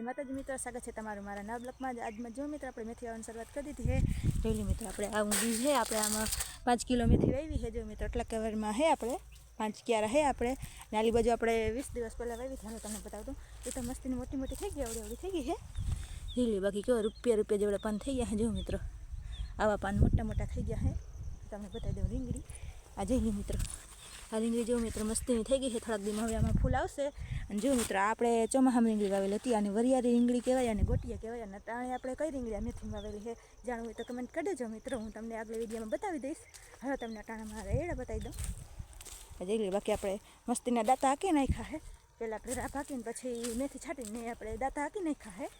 મે તા જી મિત્રો સાગચે તમારું મારા નબ લખમાં આજમાં જો મિત્રો આપણે મેથી વાવણ શરૂઆત કરી દીધી છે તેલી મિત્રો આપણે આ ઉબી છે આપણે આમાં 5 કિલો મેથી વાવી છે જો મે તો અટલ કવરમાં છે આપણે 5 કિલો રહે આપણે નાલી બાજુ આપણે 20 દિવસ પહેલા વાવીતા તમને બતાવ તો તો મસ્તીની મોટી મોટી થઈ ગઈ ઓડી ઓડી થઈ ગઈ છે રીલી બાકી કે રૂપિયા રૂપિયા જોડે પન થઈ ગયા છે જો મિત્રો આ પાન મોટા મોટા થઈ ગયા છે તમને બતાઈ દેવ રીંગડી આ જહી મિત્રો આ લીંગડી જો મિત્રો મસ્તીની થઈ ગઈ છે થોડક બી મવ્યામાં ફૂલ આવશે અને જો મિત્રો આ આપણે ચોમહ હિંગડી ગાવેલી હતી અને વરિયાળી રીંગડી કહેવાય અને ગોટિયા કહેવાય અને તાણે આપણે કઈ રીંગડી મેથી મવેલી છે જાણવું હોય તો કમેન્ટ કરજો મિત્રો હું તમને આગલી વિડીયોમાં બતાવી દઈશ હા તો તમને કણmare એડા બતાઈ દો એટલે બাকি આપણે મસ્તીના દાતા આખી નાખ્યા છે પહેલા પેરા બાકીન પછી મેથી છાટીને આપણે દાતા આખી નાખ્યા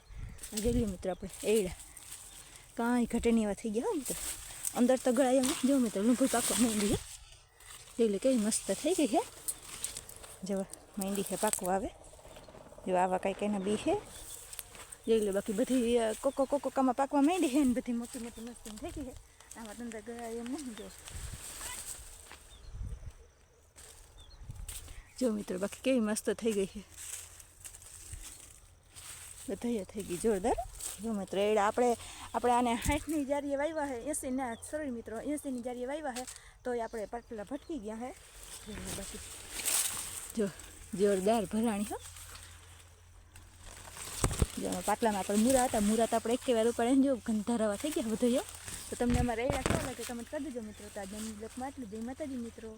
છે એટલે મિત્રો આપણે એડા ક્યાંય ઘટણીવા થઈ ગયા હો તો અંદર તો ગળાય જો મિત્રો નભો પાકો નહી દી જોઈ લે કેવી મસ્ત થઈ ગઈ હે જો મહેંદી છે પાકવા આવે જો આવા કાંઈક એના બી છે જોઈ લે બાકી બધી કોકો કોકો કામાં પાકવા માંડી છે ને બધી મોટી મોટી મસ્તી થઈ ગઈ છે આમાં ધંધા ગયા એમ નહીં જો જો મિત્રો બાકી કેવી મસ્ત થઈ ગઈ છે બધા થઈ ગઈ જોરદાર જો મિત્રો એડા આપણે આપણે આને હાઠની જ્યારે વાવ્યા છે એસીના સોરી મિત્રો એસીની જારીએ વાવ્યા હે તો એ આપણે પાટલા ભટકી ગયા હે બાકી જો જોરદાર ભરાણી હો જો પાટલામાં આપણે મૂરા હતા મૂરા તો આપણે એકે વાર ઉપર જો ગંધારાવા થઈ ગયા બધો તો તમને અમારે એ રાખવા લાગે કમેન્ટ કરી દેજો મિત્રો તો આજે બ્લોકમાં આટલું જય માતાજી મિત્રો